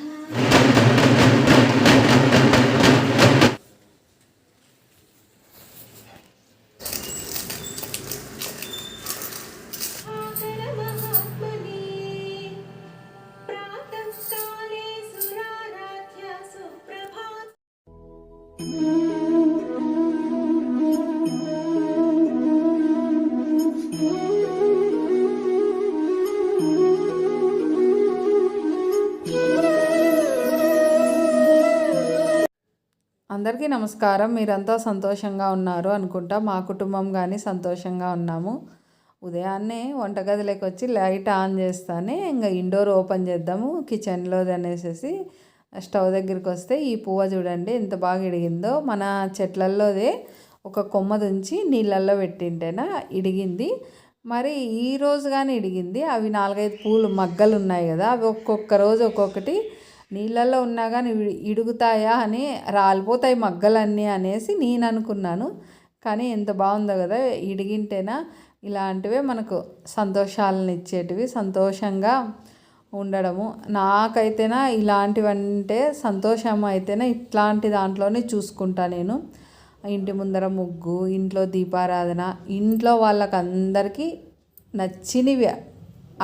Uhum. అందరికీ నమస్కారం. మీరంతా సంతోషంగా ఉన్నారు అనుకుంటా. మా కుటుంబం కానీ సంతోషంగా ఉన్నాము. ఉదయాన్నే వంటగదిలోకి వచ్చి లైట్ ఆన్ చేస్తానే ఇంకా ఇండోర్ ఓపెన్ చేద్దాము. కిచెన్లోది అనేసి స్టవ్ దగ్గరికి వస్తే ఈ పువ్వ చూడండి ఎంత బాగా ఇడిగిందో. మన చెట్లల్లోదే ఒక కొమ్మ దుంచి నీళ్ళల్లో పెట్టింటేనా ఇడిగింది. మరి ఈ రోజు కానీ ఇడిగింది. అవి నాలుగైదు పూలు మగ్గలు ఉన్నాయి కదా. అవి ఒక్కొక్క రోజు ఒక్కొక్కటి నీళ్ళల్లో ఉన్నా కానీ ఇడుగుతాయా అని రాలిపోతాయి మగ్గలన్నీ అనేసి నేను అనుకున్నాను. కానీ ఎంత బాగుందో కదా ఇడిగింటేనా ఇలాంటివే మనకు సంతోషాలను ఇచ్చేటివి సంతోషంగా ఉండడము. నాకైతేనా ఇలాంటివంటే సంతోషం అయితేనే ఇట్లాంటి దాంట్లోనే చూసుకుంటా నేను. ఇంటి ముందర ముగ్గు ఇంట్లో దీపారాధన ఇంట్లో వాళ్ళకందరికీ నచ్చినవి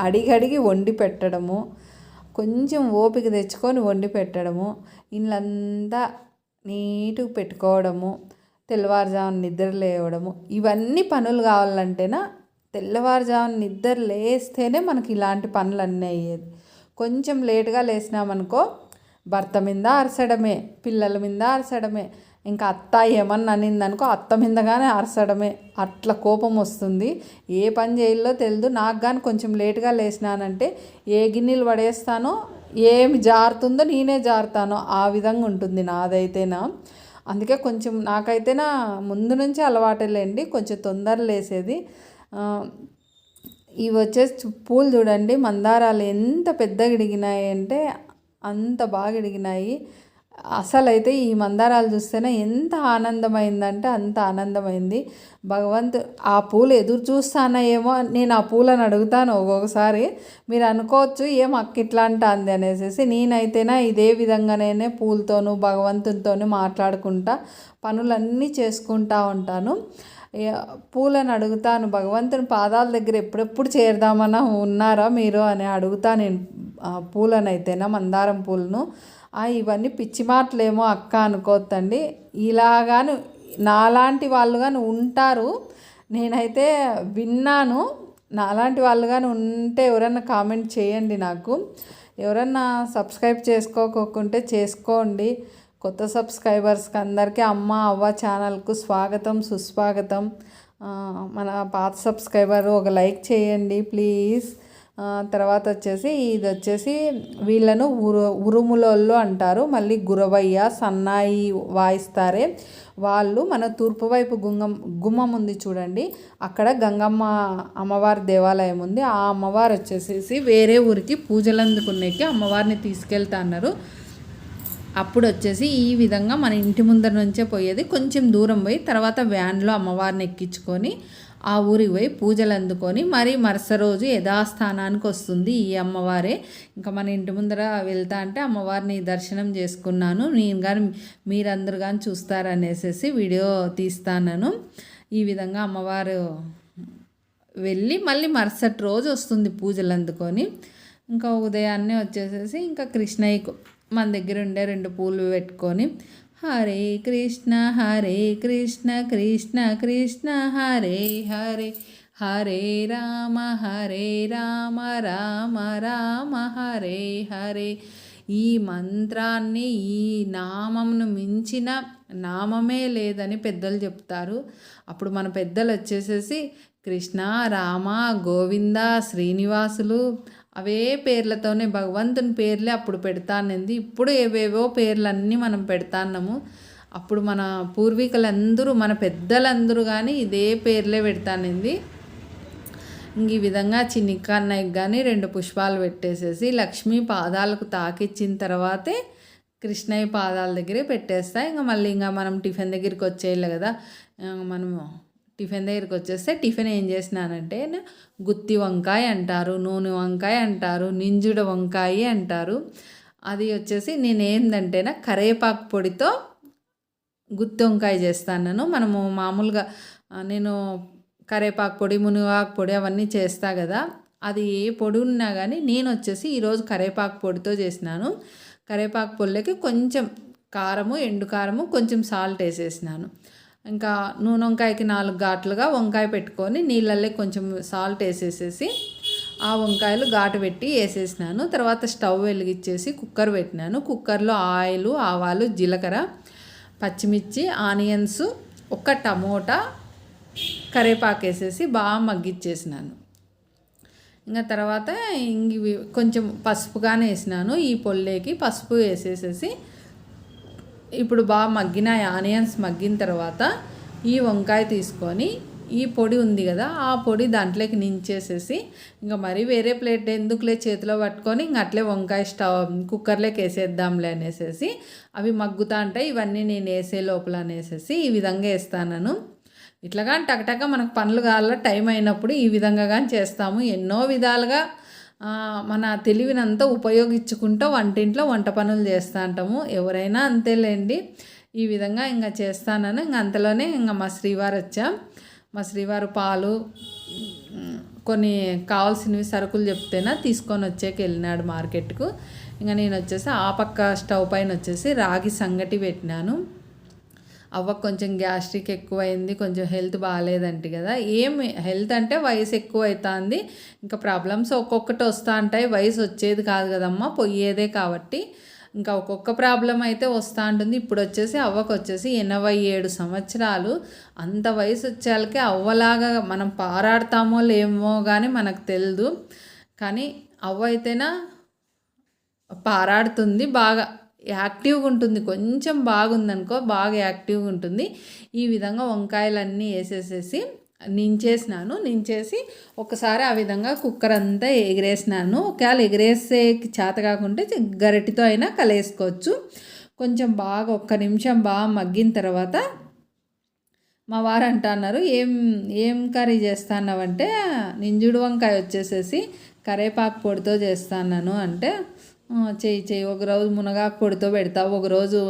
అడిగడిగి వండి పెట్టడము. కొంచెం ఓపిక తెచ్చుకొని వండి పెట్టడము ఇళ్ళంతా నీట్గా పెట్టుకోవడము తెల్లవారుజామున నిద్ర లేవడము ఇవన్నీ పనులు కావాలంటేనా తెల్లవారుజామున నిద్ర లేస్తేనే మనకి ఇలాంటి పనులు అన్నీ అయ్యేది. కొంచెం లేటుగా లేచినామనుకో భర్త మీద అరసడమే పిల్లల మీద అరసడమే ఇంకా అత్త ఏమన్నా అనిందనుకో అత్త మీదగానే అరసడమే. అట్లా కోపం వస్తుంది. ఏ పని చేయాలో తెలియదు నాకు కానీ కొంచెం లేటుగా లేచినానంటే ఏ గిన్నెలు పడేస్తానో ఏమి జారుతుందో నేనే జారుతానో. ఆ విధంగా ఉంటుంది నాదైతేనా. అందుకే కొంచెం నాకైతేనా ముందు నుంచి అలవాటేలేండి కొంచెం తొందర లేసేది. ఇవి వచ్చేసి పూలు చూడండి. మందారాలు ఎంత పెద్దగా ఇడిగినాయి అంటే అంత బాగా ఇడిగినాయి. అసలైతే ఈ మందారాలు చూస్తేనే ఎంత ఆనందమైందంటే అంత ఆనందమైంది. భగవంతు ఆ పూలు ఎదురు చూస్తానా ఏమో నేను ఆ పూలను అడుగుతాను ఒక్కొక్కసారి. మీరు అనుకోవచ్చు ఏం అక్క ఇట్లా అంటుంది అనేసి నేనైతేనా ఇదే విధంగానే పూలతోనూ భగవంతునితోనూ మాట్లాడుకుంటా పనులన్నీ చేసుకుంటా ఉంటాను. పూలను అడుగుతాను భగవంతుని పాదాల దగ్గర ఎప్పుడెప్పుడు చేరదామన్నా ఉన్నారా మీరు? అని అడుగుతా నేను ఆ పూలనైతేనా మందారం పూలను. ఇవన్నీ పిచ్చి మాటలేమో అక్క అనుకోవద్దండి ఇలాగాను నాలాంటి వాళ్ళు కానీ ఉంటారు. నేనైతే విన్నాను. నాలాంటి వాళ్ళు కానీ ఉంటే ఎవరన్నా కామెంట్ చేయండి నాకు. ఎవరన్నా సబ్స్క్రైబ్ చేసుకోకుంటే చేసుకోండి. కొత్త సబ్స్క్రైబర్స్కి అందరికీ అమ్మ అవ్వ ఛానల్కు స్వాగతం సుస్వాగతం. మన పాత సబ్స్క్రైబర్ ఒక లైక్ చేయండి ప్లీజ్. తర్వాత వచ్చేసి ఇది వచ్చేసి వీళ్ళను ఉరు ఉరుములోళ్ళు అంటారు. మళ్ళీ గురవయ్య సన్నాయి వాయిస్తారే. వాళ్ళు మన తూర్పు వైపు గుంగం గుమ్మం ఉంది చూడండి. అక్కడ గంగమ్మ అమ్మవారి దేవాలయం ఉంది. ఆ అమ్మవారు వచ్చేసేసి వేరే ఊరికి పూజలు అందుకునేకి అమ్మవారిని తీసుకెళ్తా అన్నారు. అప్పుడు వచ్చేసి ఈ విధంగా మన ఇంటి ముందర నుంచే పోయేది. కొంచెం దూరం పోయి తర్వాత వ్యాన్లో అమ్మవారిని ఎక్కించుకొని ఆ ఊరికి పోయి పూజలు అందుకొని మరి మరుస రోజు యథాస్థానానికి వస్తుంది ఈ అమ్మవారే. ఇంకా మన ఇంటి ముందర వెళ్తా అంటే అమ్మవారిని దర్శనం చేసుకున్నాను. నేను కానీ మీరందరూ కానీ చూస్తారనేసి వీడియో తీస్తాను ఈ విధంగా అమ్మవారు వెళ్ళి మళ్ళీ మరుసటి రోజు వస్తుంది పూజలు అందుకొని. ఇంకా ఉదయాన్నే వచ్చేసేసి ఇంకా కృష్ణయ్యకు మన దగ్గర ఉండే రెండు పూలు పెట్టుకొని హరే కృష్ణ హరే కృష్ణ కృష్ణ కృష్ణ హరే హరే. హరే రామ హరే రామ రామ రామ హరే హరే. ఈ మంత్రాన్ని ఈ నామంను మించిన నామమే లేదని పెద్దలు చెప్తారు. అప్పుడు మన పెద్దలు వచ్చేసేసి కృష్ణ రామ గోవింద శ్రీనివాసులు అవే పేర్లతోనే భగవంతుని పేర్లే అప్పుడు పెడతానంది ఇప్పుడు ఏవేవో పేర్లన్నీ మనం పెడతాన్నాము అప్పుడు మన పూర్వీకులందరూ మన పెద్దలందరూ కానీ ఇదే పేర్లే పెడతానంది ఇంక ఈ విధంగా చిన్నికన్నయ్యకి కానీ రెండు పుష్పాలు పెట్టేసేసి లక్ష్మి పాదాలకు తాకిచ్చిన తర్వాతే కృష్ణయ్య పాదాల దగ్గరే పెట్టేస్తా. ఇంకా మళ్ళీ ఇంకా మనం టిఫిన్ దగ్గరికి వచ్చేయాలి కదా. మనము టిఫిన్ దగ్గరికి వచ్చేస్తే టిఫిన్ ఏం చేసినానంటే గుత్తి వంకాయ అంటారు నూనె వంకాయ అంటారు నింజుడ వంకాయ అంటారు. అది వచ్చేసి నేను ఏంటంటే కరేపాకు పొడితో గుత్తి వంకాయ చేస్తాను మనము మామూలుగా నేను కరేపాకు పొడి మునిగాకు పొడి అవన్నీ చేస్తా కదా అది ఏ పొడి ఉన్నా కానీ నేను వచ్చేసి ఈరోజు కరేపాకు పొడితో చేసినాను. కరేపాకు పొడిలోకి కొంచెం కారము ఎండు కారము కొంచెం సాల్ట్ వేసేసినాను. ఇంకా నూనె వంకాయకి నాలుగు ఘాట్లుగా వంకాయ పెట్టుకొని నీళ్ళల్లో కొంచెం సాల్ట్ వేసేసేసి ఆ వంకాయలు ఘాటు పెట్టి వేసేసినాను. తర్వాత స్టవ్ వెలిగించేసి కుక్కర్ పెట్టినాను. కుక్కర్లో ఆయిల్ ఆవాలు జీలకర్ర పచ్చిమిర్చి ఆనియన్స్ ఒక టమోటా కరివేపాకు వేసేసి బాగా మగ్గిచ్చేసినాను. ఇంకా తర్వాత ఇంక కొంచెం పసుపుగానే వేసినాను. ఈ పొల్లేకి పసుపు వేసేసేసి ఇప్పుడు బాగా మగ్గిన ఆనియన్స్ మగ్గిన తర్వాత ఈ వంకాయ తీసుకొని ఈ పొడి ఉంది కదా ఆ పొడి దాంట్లోకి నించేసేసి ఇంకా మరీ వేరే ప్లేట్ ఎందుకులే చేతిలో పట్టుకొని ఇంక అట్లే వంకాయ స్టవ్ కుక్కర్లోకి వేసేద్దాంలే అనేసేసి అవి మగ్గుతా ఉంటాయి. ఇవన్నీ నేను వేసే లోపల అనేసేసి ఈ విధంగా వేస్తాను ఇట్లా కానీ టకటక మనకు పనులు కావాల టైం అయినప్పుడు ఈ విధంగా కానీ చేస్తాము. ఎన్నో విధాలుగా మన తెలివినంతా ఉపయోగించుకుంటూ వంటింట్లో వంట పనులు చేస్తూ ఉంటాము ఎవరైనా అంతేలేండి. ఈ విధంగా ఇంకా చేస్తానని ఇంక అంతలోనే ఇంకా మా శ్రీవారు వచ్చా మా శ్రీవారు పాలు కొన్ని కావాల్సినవి సరుకులు చెప్తేనా తీసుకొని వచ్చేకి వెళ్ళినాడు మార్కెట్కు. ఇంకా నేను వచ్చేసి ఆ పక్క స్టవ్ పైన వచ్చేసి రాగి సంగటి పెట్టినాను. అవ్వ కొంచెం గ్యాస్ట్రిక్ ఎక్కువైంది కొంచెం హెల్త్ బాగాలేదంట కదా. ఏం హెల్త్ అంటే వయసు ఎక్కువ అవుతుంది ఇంకా ప్రాబ్లమ్స్ ఒక్కొక్కటి వస్తూ ఉంటాయి. వయసు వచ్చేది కాదు కదమ్మా పోయేదే కాబట్టి. ఇంకా ఒక్కొక్క ప్రాబ్లం అయితే వస్తూ ఉంటుంది. ఇప్పుడు వచ్చేసి అవ్వకు వచ్చేసి ఎనభై ఏడు సంవత్సరాలు. అంత వయసు వచ్చేళ్ళకి అవ్వలాగా మనం పారాడతామో లేమో కానీ మనకు తెలియదు కానీ అవ్వ అయితేనా పారాడుతుంది బాగా. యాక్టివ్గా ఉంటుంది కొంచెం బాగుందనుకో బాగా యాక్టివ్గా ఉంటుంది ఈ విధంగా వంకాయలన్నీ వేసేసేసి నించేసినాను. నించేసి ఒకసారి ఆ విధంగా కుక్కర్ అంతా ఎగిరేసినాను. ఒకవేళ ఎగిరేసే చేత కాకుంటే గరిటితో అయినా కలేసుకోవచ్చు. కొంచెం బాగా ఒక్క నిమిషం బాగా మగ్గిన తర్వాత మా వారు అంటున్నారు ఏం ఏం కర్రీ చేస్తున్నావంటే నింజుడు వంకాయ వచ్చేసేసి కరేపాకు పొడితో చేస్తాను అంటే చేయి చెయ్యి ఒకరోజు ఒక రోజు మునగాకు పొడితో పెడతావు ఒక రోజు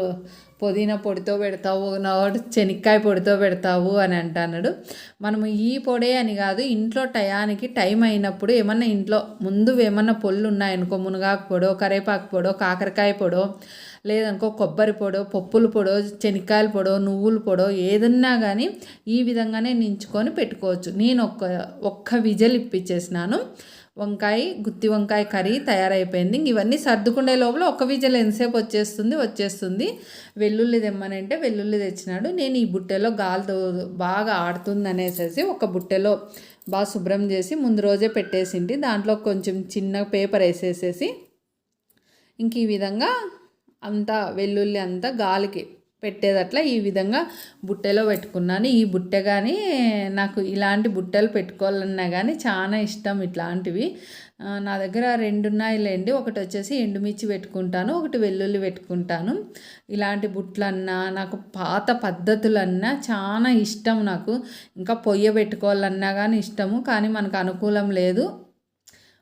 పుదీనా పొడితో పెడతావు ఒక రోజు శనక్కాయ పొడితో పెడతావు అని అంటున్నాడు. మనము ఈ పొడే అని కాదు ఇంట్లో టయానికి టైం అయినప్పుడు ఏమన్నా ఇంట్లో ముందు ఏమన్నా పొళ్ళు ఉన్నాయనుకో మునగాకు పొడో కరేపాకు పొడో కాకరకాయ పొడో లేదనుకో కొబ్బరి పొడో పప్పుల పొడో శనక్కాయల పొడో నువ్వుల పొడో ఏదన్నా కానీ ఈ విధంగానే నించుకొని పెట్టుకోవచ్చు. నేను ఒక్క ఒక్క విజల్ ఇప్పించేసినాను వంకాయ గుత్తి వంకాయ కర్రీ తయారైపోయింది. ఇవన్నీ సర్దుకునే లోపల ఒక విజల్ ఎంతసేపు వచ్చేస్తుంది వచ్చేస్తుంది. వెల్లుల్లి తెమ్మనంటే వెల్లుల్లి తెచ్చినాడు. నేను ఈ బుట్టెలో గాలితో బాగా ఆడుతుంది అనేసి ఒక బుట్టెలో బాగా శుభ్రం చేసి ముందు రోజే పెట్టేసింటి. దాంట్లో కొంచెం చిన్న పేపర్ వేసేసేసి ఇంక ఈ విధంగా అంతా వెల్లుల్లి అంతా గాలికి పెట్టేదట్లా ఈ విధంగా బుట్టెలో పెట్టుకున్నాను. ఈ బుట్టె కానీ నాకు ఇలాంటి బుట్టెలు పెట్టుకోవాలన్నా కానీ చాలా ఇష్టం ఇట్లాంటివి. నా దగ్గర రెండు ఉన్నాయిలేండి. ఒకటి వచ్చేసి ఎండుమిర్చి పెట్టుకుంటాను ఒకటి వెల్లుల్లి పెట్టుకుంటాను. ఇలాంటి బుట్టలన్నా నాకు పాత పద్ధతులన్నా చాలా ఇష్టం నాకు. ఇంకా పొయ్య పెట్టుకోవాలన్నా కానీ ఇష్టము కానీ మనకు అనుకూలం లేదు.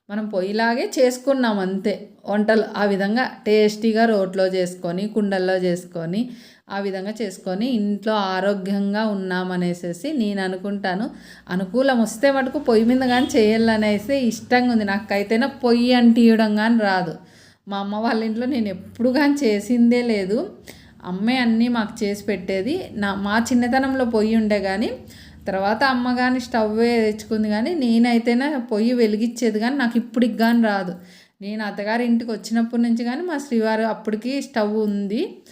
మనం పొయ్యిలాగే చేసుకున్నాం అంతే. వంటలు ఆ విధంగా టేస్టీగా రోట్లో చేసుకొని కుండల్లో చేసుకొని ఆ విధంగా చేసుకొని ఇంట్లో ఆరోగ్యంగా ఉన్నామనేసి నేను అనుకుంటాను. అనుకూలం వస్తే మటుకు పొయ్యి మీద కానీ చేయాలనేసి ఇష్టంగా ఉంది. నాకైతేనే పొయ్యి అంటియడం కానీ రాదు. మా అమ్మ వాళ్ళ ఇంట్లో నేను ఎప్పుడు కానీ చేసిందే లేదు. అమ్మే అన్నీ మాకు చేసి పెట్టేది. నా మా చిన్నతనంలో పొయ్యి ఉండే కానీ తర్వాత అమ్మ కానీ స్టవ్ తెచ్చుకుంది కానీ నేనైతేనే పొయ్యి వెలిగించేది కానీ నాకు ఇప్పటికి కానీ రాదు. నేను అత్తగారి ఇంటికి వచ్చినప్పటి నుంచి కానీ మా శ్రీవారు అప్పటికి స్టవ్ ఉంది.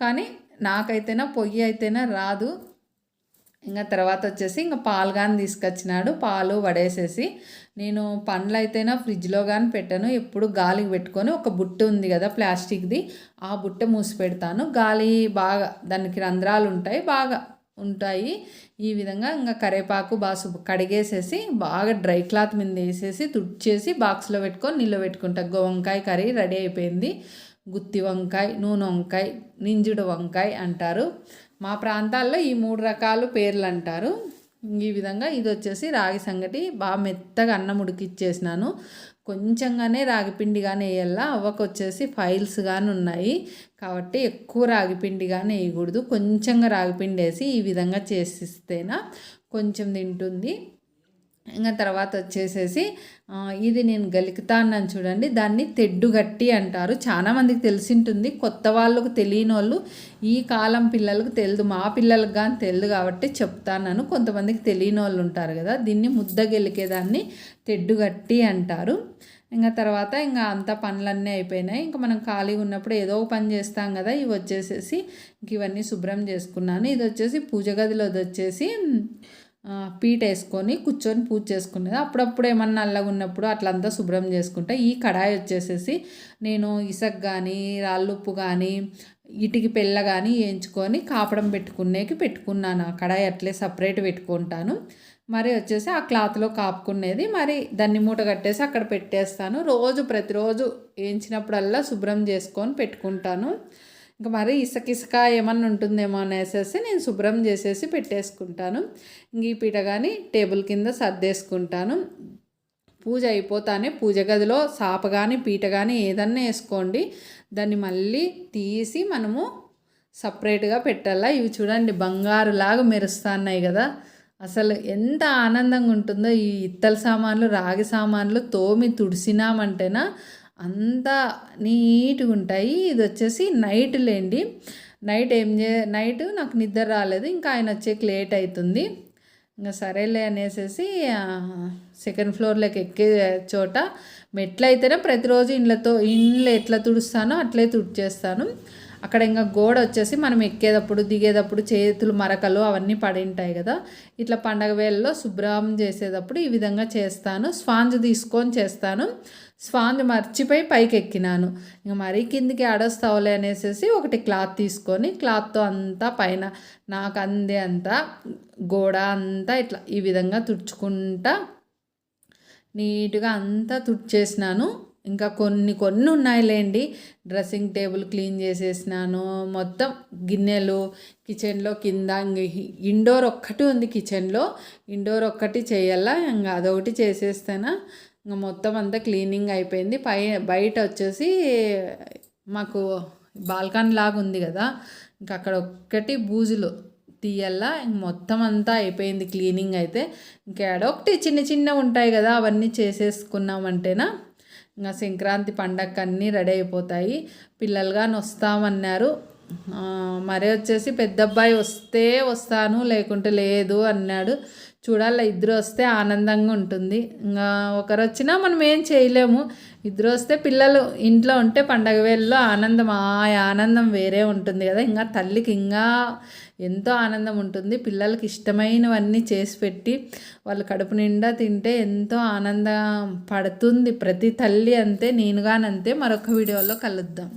కానీ నాకైతేనా పొయ్యి అయితేనే రాదు. ఇంకా తర్వాత వచ్చేసి ఇంకా పాలు కానీ తీసుకొచ్చినాడు. పాలు వడేసేసి నేను పండ్లు అయితేనా ఫ్రిడ్జ్లో కానీ పెట్టాను. ఎప్పుడు గాలికి పెట్టుకొని ఒక బుట్ట ఉంది కదా ప్లాస్టిక్ది ఆ బుట్ట మూసి పెడతాను. గాలి బాగా దానికి రంధ్రాలు ఉంటాయి బాగా ఉంటాయి. ఈ విధంగా ఇంకా కరేపాకు బాగా కడిగేసేసి బాగా డ్రై క్లాత్ మీద వేసేసి తుడిచేసి బాక్స్లో పెట్టుకొని నిల్వ పెట్టుకుంటా. గోవంకాయ కర్రీ రెడీ అయిపోయింది. గుత్తి వంకాయ నూనె వంకాయ నింజుడు వంకాయ అంటారు. మా ప్రాంతాల్లో ఈ మూడు రకాలు పేర్లు అంటారు. ఈ విధంగా ఇది వచ్చేసి రాగి సంగటి. బాగా మెత్తగా అన్నం ఉడికిచ్చేసినాను. కొంచెంగానే రాగిపిండి కానీ వేయాల? అవ్వకు వచ్చేసి ఫైల్స్ కానీ ఉన్నాయి. కాబట్టి ఎక్కువ రాగిపిండి కానీ వేయకూడదు. కొంచెంగా రాగిపిండి వేసి ఈ విధంగా చేసిస్తేనా కొంచెం తింటుంది. ఇంకా తర్వాత వచ్చేసేసి ఇది నేను గలికుతా చూడండి దాన్ని తెడ్డు గట్టి అంటారు. చాలామందికి తెలిసింటుంది తెలిసి ఉంటుంది కొత్త వాళ్ళకు తెలియని వాళ్ళు ఈ కాలం పిల్లలకు తెలియదు మా పిల్లలకు కానీ తెలియదు కాబట్టి చెప్తాను కొంతమందికి తెలియని వాళ్ళు ఉంటారు కదా దీన్ని ముద్ద గెలికేదాన్ని తెడ్డు గట్టి అంటారు. ఇంకా తర్వాత ఇంకా అంతా పనులన్నీ అయిపోయినాయి. ఇంకా మనం ఖాళీగా ఉన్నప్పుడు ఏదో ఒక పని చేస్తాం కదా ఇవి వచ్చేసేసి ఇంక ఇవన్నీ శుభ్రం చేసుకున్నాను. ఇది వచ్చేసి పూజ గదిలో వచ్చేసి పీట వేసుకొని కూర్చొని పూజ చేసుకునేది. అప్పుడప్పుడు ఏమన్నా నల్లగా ఉన్నప్పుడు అట్లంతా శుభ్రం చేసుకుంటా. ఈ కడాయి వచ్చేసేసి నేను ఇసక్ కానీ రాళ్ళుప్పు కానీ ఇటుకి పెళ్ళ కానీ వేయించుకొని కాపడం పెట్టుకునేకి పెట్టుకున్నాను. ఆ కడాయి అట్లే సపరేట్ పెట్టుకుంటాను. మరి వచ్చేసి ఆ క్లాత్లో కాపుకునేది. మరి దాన్ని మూట కట్టేసి అక్కడ పెట్టేస్తాను. రోజు ప్రతిరోజు వేయించినప్పుడల్లా శుభ్రం చేసుకొని పెట్టుకుంటాను. ఇంకా మరి ఇసుక ఇసుక ఏమన్నా ఉంటుందేమో అనేసి నేను శుభ్రం చేసేసి పెట్టేసుకుంటాను. ఇంక ఈ పీట కానీ టేబుల్ కింద సర్దేసుకుంటాను. పూజ అయిపోతానే పూజ గదిలో సాప కానీ పీట కానీ ఏదన్నా వేసుకోండి. దాన్ని మళ్ళీ తీసి మనము సపరేట్గా పెట్టాలా? ఇవి చూడండి బంగారులాగా మెరుస్తున్నాయి కదా. అసలు ఎంత ఆనందంగా ఉంటుందో ఈ ఇత్తల సామాన్లు రాగి సామాన్లు తోమి తుడిసినామంటేనా అంతా నీట్గా ఉంటాయి. ఇది వచ్చేసి నైట్ లేండి. నైట్ ఏం చే నైట్ నాకు నిద్ర రాలేదు. ఇంకా ఆయన వచ్చేకి లేట్ అవుతుంది ఇంకా సరేలే అనేసి సెకండ్ ఫ్లోర్లోకి ఎక్కే చోట మెట్లు అయితేనే ప్రతిరోజు ఇండ్లతో ఇండ్లు ఎట్లా తుడుస్తానో అట్లే తుడిచేస్తాను. అక్కడ ఇంకా గోడ వచ్చేసి మనం ఎక్కేటప్పుడు దిగేటప్పుడు చేతులు మరకలు అవన్నీ పడి ఉంటాయి కదా. ఇట్లా పండగ వేళల్లో శుభ్రం చేసేటప్పుడు ఈ విధంగా చేస్తాను. స్పాంజ్ తీసుకొని చేస్తాను. స్పాంజ్ మర్చిపోయి పైకి ఎక్కినాను ఇంకా మరీ కిందికి ఆడొస్తావులే అనేసి ఒకటి క్లాత్ తీసుకొని క్లాత్తో అంతా పైన నాకు అందే అంతా గోడ అంతా ఇట్లా ఈ విధంగా తుడుచుకుంటా నీట్గా అంతా తుడిచేసినాను. ఇంకా కొన్ని కొన్ని ఉన్నాయిలేండి. డ్రెస్సింగ్ టేబుల్ క్లీన్ చేసేసినాను. మొత్తం గిన్నెలు కిచెన్లో కింద ఇండోర్ ఒక్కటి ఉంది కిచెన్లో. ఇండోర్ ఒక్కటి చేయాలా? ఇంకా అదొకటి చేసేస్తేనా? ఇంకా మొత్తం అంతా క్లీనింగ్ అయిపోయింది. పై బయట వచ్చేసి మాకు బాల్కన్ లాగా ఉంది కదా. ఇంకా అక్కడ ఒక్కటి బూజులు తీయల్లా ఇంక మొత్తం అంతా అయిపోయింది క్లీనింగ్ అయితే. ఇంకా ఒకటి చిన్న చిన్న ఉంటాయి కదా అవన్నీ చేసేసుకున్నామంటేనా? ఇంకా సంక్రాంతి పండగకి అన్నీ రెడీ అయిపోతాయి. పిల్లలుగా వస్తామన్నారు మరి వచ్చేసి పెద్ద అబ్బాయి వస్తే వస్తాను లేకుంటే లేదు అన్నాడు. చూడాలి ఇద్దరు వస్తే ఆనందంగా ఉంటుంది. ఇంకా ఒకరు వచ్చినా మనం ఏం చేయలేము. ఇద్దరు వస్తే పిల్లలు ఇంట్లో ఉంటే పండగ వేళలో ఆనందం ఆ ఆనందం వేరే ఉంటుంది కదా. ఇంకా తల్లికి ఇంకా ఎంతో ఆనందం ఉంటుంది. పిల్లలకి ఇష్టమైనవన్నీ చేసి పెట్టి వాళ్ళు కడుపు నిండా తింటే ఎంతో ఆనందం పడుతుంది. ప్రతి తల్లి అంతే నేనుగానంతే మరొక వీడియోలో కలుద్దాం.